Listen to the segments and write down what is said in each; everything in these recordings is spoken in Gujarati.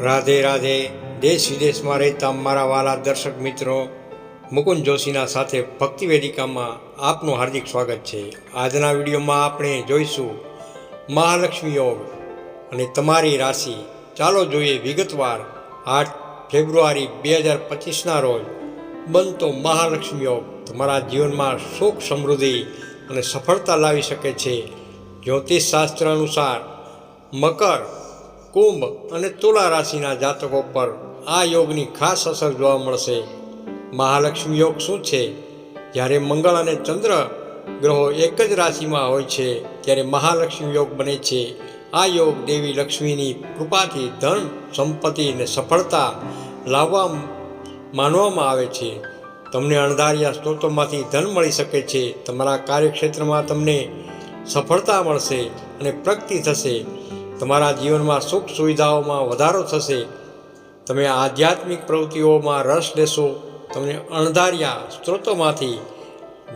રાધે રાધે, દેશ વિદેશમાં રહેતા મારા વાલા દર્શક મિત્રો, મુકુંદ જોશીના સાથે ભક્તિ વેદિકામાં આપનું હાર્દિક સ્વાગત છે. આજના વિડીયોમાં આપણે જોઈશું મહાલક્ષ્મી યોગ અને તમારી રાશિ. ચાલો જોઈએ વિગતવાર આઠ ફેબ્રુઆરી બે હજાર પચીસના રોજ બનતો મહાલક્ષ્મી યોગ. તમારા જીવનમાં સુખ સમૃદ્ધિ અને સફળતા લાવી શકે છે. જ્યોતિષ શાસ્ત્ર અનુસાર મકર કુંભ અને તુલા રાશિના જાતકો પર આ યોગની ખાસ અસર જોવા મળશે. મહાલક્ષ્મી યોગ શું છે? જ્યારે મંગળ અને ચંદ્ર ગ્રહો એક જ રાશિમાં હોય છે, ત્યારે મહાલક્ષ્મી યોગ બને છે. આ યોગ દેવી લક્ષ્મીની કૃપાથી ધન, સંપત્તિ અને સફળતા લાવવા માનવામાં આવે છે. તમને અણધાર્યા સ્ત્રોતોમાંથી ધન મળી શકે છે. તમારા કાર્યક્ષેત્રમાં તમને સફળતા મળશે અને પ્રગતિ થશે. તમારા જીવનમાં સુખ સુવિધાઓમાં વધારો થશે, તમે આધ્યાત્મિક પ્રવૃત્તિઓમાં રસ લેશો, તમને અણધાર્યા સ્ત્રોતોમાંથી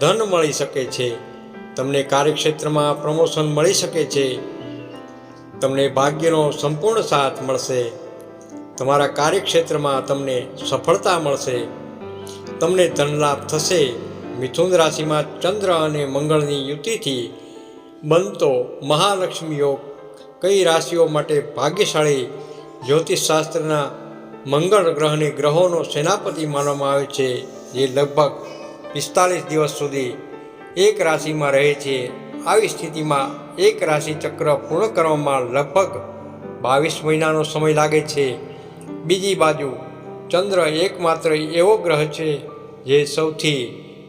ધન મળી શકે છે, તમને કાર્યક્ષેત્રમાં પ્રમોશન મળી શકે છે, તમને ભાગ્યનો સંપૂર્ણ સાથ મળશે, તમારા કાર્યક્ષેત્રમાં તમને સફળતા મળશે, તમને ધનલાભ થશે. મિથુન રાશિમાં ચંદ્ર અને મંગળની યુતિથી બનતો મહાલક્ષ્મી યોગ કઈ રાશિઓ માટે ભાગ્યશાળી જ્યોતિષશાસ્ત્રના મંગળ ગ્રહને ગ્રહોનો સેનાપતિ માનવામાં આવે છે, જે લગભગ પિસ્તાલીસ દિવસ સુધી એક રાશિમાં રહે છે. આવી સ્થિતિમાં એક રાશિ ચક્ર પૂર્ણ કરવામાં લગભગ બાવીસ મહિનાનો સમય લાગે છે. બીજી બાજુ ચંદ્ર એકમાત્ર એવો ગ્રહ છે, જે સૌથી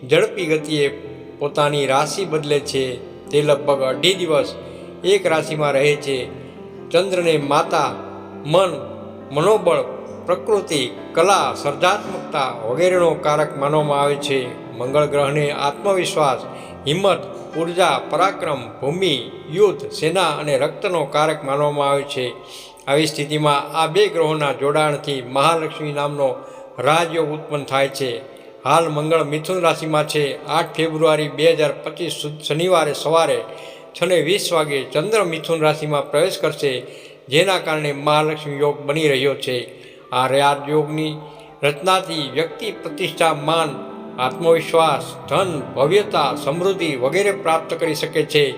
ઝડપી ગતિએ પોતાની રાશિ બદલે છે. તે લગભગ અઢી દિવસ એક રાશિમાં રહે છે. ચંદ્રને માતા, મન, મનોબળ, પ્રકૃતિ, કલા, સર્જાત્મકતા વગેરેનો કારક માનવામાં આવે છે. મંગળ ગ્રહને આત્મવિશ્વાસ, હિંમત, ઊર્જા, પરાક્રમ, ભૂમિ, યુદ્ધ, સેના અને રક્તનો કારક માનવામાં આવે છે. આવી સ્થિતિમાં આ બે ગ્રહોના જોડાણથી મહાલક્ષ્મી નામનો રાજયોગ ઉત્પન્ન થાય છે. હાલ મંગળ મિથુન રાશિમાં છે. આઠ ફેબ્રુઆરી બે હજાર પચીસ શનિવારે સવારે છને વીસ વાગે ચંદ્ર મિથુન રાશિમાં પ્રવેશ કરશે, જેના કારણે મહાલક્ષ્મી યોગ બની રહ્યો છે. આ રાજયોગની રચનાથી વ્યક્તિ પ્રતિષ્ઠા, માન, આત્મવિશ્વાસ, ધન, ભવ્યતા, સમૃદ્ધિ વગેરે પ્રાપ્ત કરી શકે છે.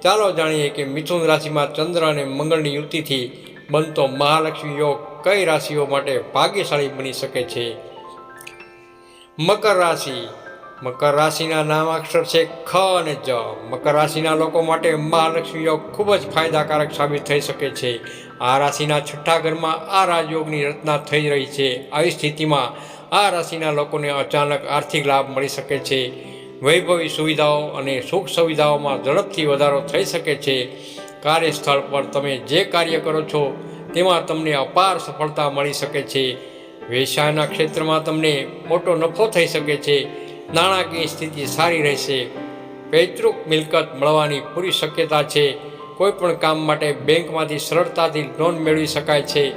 ચાલો જાણીએ કે મિથુન રાશિમાં ચંદ્ર અને મંગળની યુતિથી બનતો મહાલક્ષ્મી યોગ કઈ રાશિઓ માટે ભાગ્યશાળી બની શકે છે? મકર રાશિ. મકર રાશિના નામાક્ષર છે ખ અને જ. મકર રાશિના લોકો માટે મહાલક્ષ્મી યોગ ખૂબ જ ફાયદાકારક સાબિત થઈ શકે છે. આ રાશિના છઠ્ઠા ઘરમાં આ રાજયોગની રચના થઈ રહી છે. આવી સ્થિતિમાં આ રાશિના લોકોને અચાનક આર્થિક લાભ મળી શકે છે. વૈભવી સુવિધાઓ અને સુખ સુવિધાઓમાં ઝડપથી વધારો થઈ શકે છે. કાર્યસ્થળ પર તમે જે કાર્ય કરો છો, તેમાં તમને અપાર સફળતા મળી શકે છે. વ્યવસાયના ક્ષેત્રમાં તમને મોટો નફો થઈ શકે છે. નાણાકીય સ્થિતિ સારી રહેશે. પૈતૃક મિલકત મળવાની પૂરી શક્યતા છે. કોઈપણ કામ માટે બેંકમાંથી સરળતાથી લોન મેળવી શકાય છે.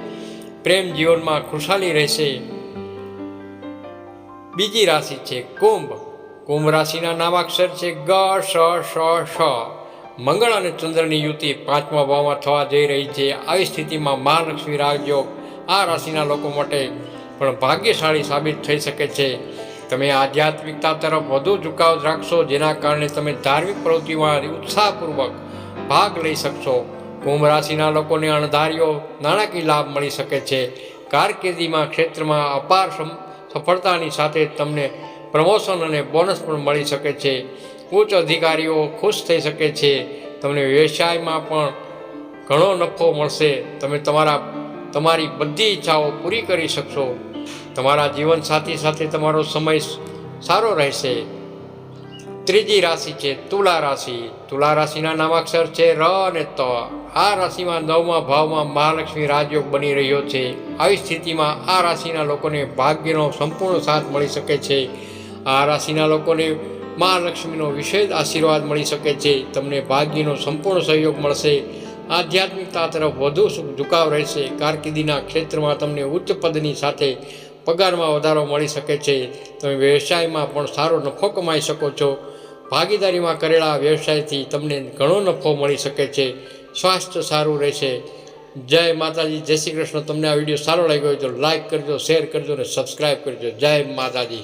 પ્રેમ જીવનમાં ખુશાલી રહેશે. બીજી રાશિ છે કુંભ. કુંભ રાશિના નામાક્ષર છે ગ, શ શ શ મંગળ અને ચંદ્રની યુતિ પાંચમા ભાવમાં થવા જઈ રહી છે. આવી સ્થિતિમાં મહાલક્ષ્મી રાજયોગ આ રાશિના લોકો માટે પણ ભાગ્યશાળી સાબિત થઈ શકે છે. તમે આધ્યાત્મિકતા તરફ વધુ ઝુકાવ રાખશો, જેના કારણે તમે ધાર્મિક પ્રવૃત્તિમાં ઉત્સાહપૂર્વક ભાગ લઈ શકશો. કુંભ રાશિના લોકોને અણધાર્યો નાણાકીય લાભ મળી શકે છે. કારકિર્દીમાં ક્ષેત્રમાં અપાર સફળતાની સાથે તમને પ્રમોશન અને બોનસ પણ મળી શકે છે. ઉચ્ચ અધિકારીઓ ખુશ થઈ શકે છે. તમને વ્યવસાયમાં પણ ઘણો નફો મળશે. તમે તમારા તમારી બધી ઈચ્છાઓ પૂરી કરી શકશો. તમારા જીવનસાથી સાથે તમારો સમય સારો રહેશે. ત્રીજી રાશિ છે તુલા રાશિ. તુલા રાશિના નામાક્ષર છે ર અને ત. આ રાશિમાં નવમા ભાવમાં મહાલક્ષ્મી રાજયોગ બની રહ્યો છે. આવી સ્થિતિમાં આ રાશિના લોકોને ભાગ્યનો સંપૂર્ણ સાથ મળી શકે છે. આ રાશિના લોકોને મહાલક્ષ્મીનો વિશેષ આશીર્વાદ મળી શકે છે. તમને ભાગ્યનો સંપૂર્ણ સહયોગ મળશે. આધ્યાત્મિકતા તરફ વધુ ઝુકાવ રહેશે. કારકિર્દીના ક્ષેત્રમાં તમને ઉચ્ચ પદની સાથે પગારમાં વધારો મળી શકે છે. તમે વ્યવસાયમાં પણ સારો નફો કમાઈ શકો છો. ભાગીદારીમાં કરેલા વ્યવસાયથી તમને ઘણો નફો મળી શકે છે. સ્વાસ્થ્ય સારું રહેશે. જય માતાજી. જય શ્રી કૃષ્ણ. તમને આ વીડિયો સારો લાગ્યો હોય તો લાઈક કરજો, શેર કરજો અને સબસ્ક્રાઈબ કરજો. જય માતાજી.